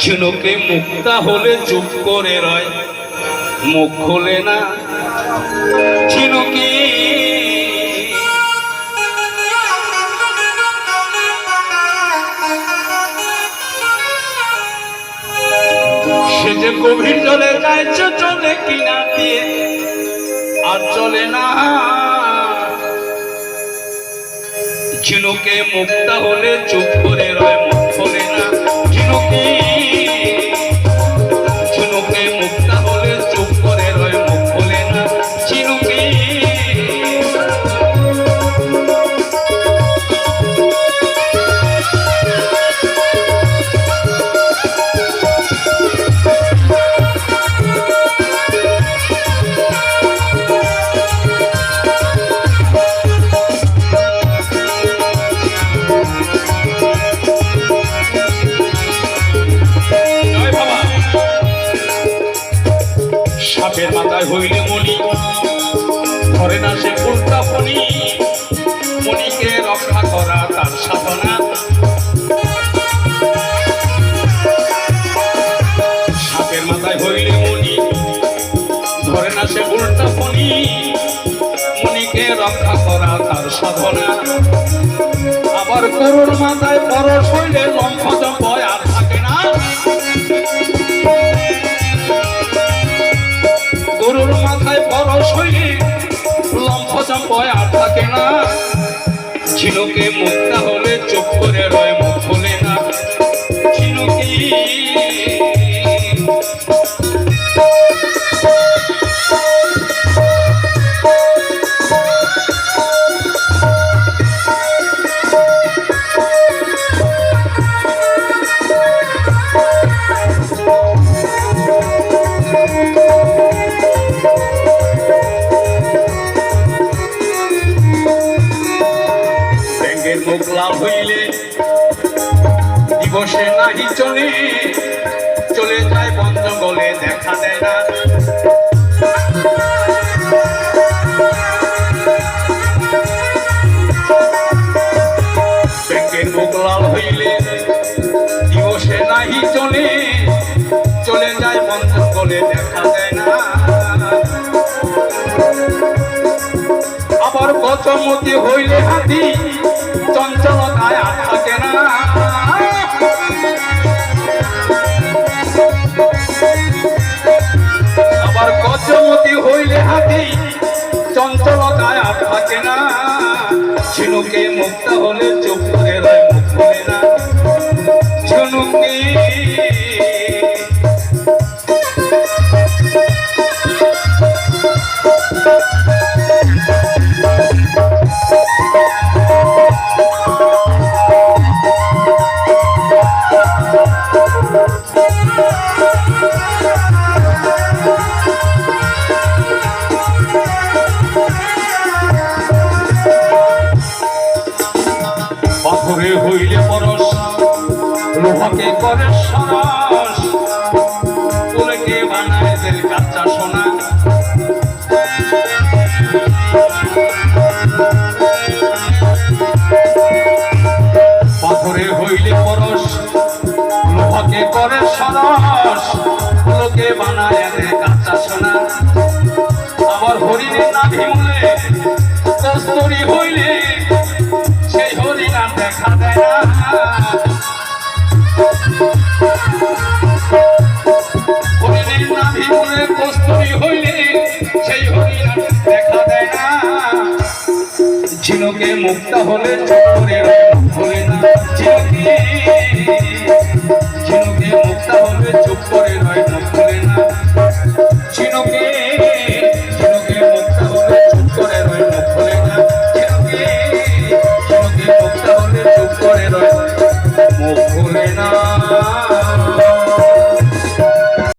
ঝিনুকে মুক্তা হলে চুপ করে রয়। মুখ খোলে না। ঝিনুকি। সে যে গভীর জলে যাইছে, চলে কিনা দিয়ে আর চলে না। ঝিনুকে মুক্তা হলে চুপ করে রয়। সাপের মাথায় হইলে মণি। ধরে না সে উল্টা ফণি। মণিকে রক্ষা করা তার সাধনা। সাপের মাথায় হইলে মণি। ধরে না সে উল্টা ফণি। মণিকে রক্ষা করা তার সাধনা। আবার গরুর মাথায় পরশ হইলে লম্ফ জম্পয় আর থাকে না। ঝিনুকে মুক্তা হলে চোখ করে রয় ব্যাঙ্গের হইলে দিবসে নাহি চলে চলে যায় বন জঙ্গলে দেখা দেয় না। ব্যাঙ্গের মুখ লাল হইলে দিবসে নাহি চলে চলে যায় বন জঙ্গলে দেখা দেয় না। আবার গতমতি হইলে হাতি চঞ্চলতায় আর থাকে না আবার গজমতি হইলে হাতি চঞ্চলতায় আর থাকে না। ঝিনুকে মুক্ত হলে চুপ করে রয় মুখ না। ঝিনুকি লোহাকে করে সরস? তুলেকে বানায় দের কাঁচা সোনা? পাথরে হইলে পরশ লোহাকে করে সরস। তুলোকে বানায় দের কাঁচা সোনা। আবার হরিণের নাভি ঝিনুকে মুক্ত হলে চোখে হলে না। ঝিনুকে ঝিনুকে মুক্ত হলে চুপ করে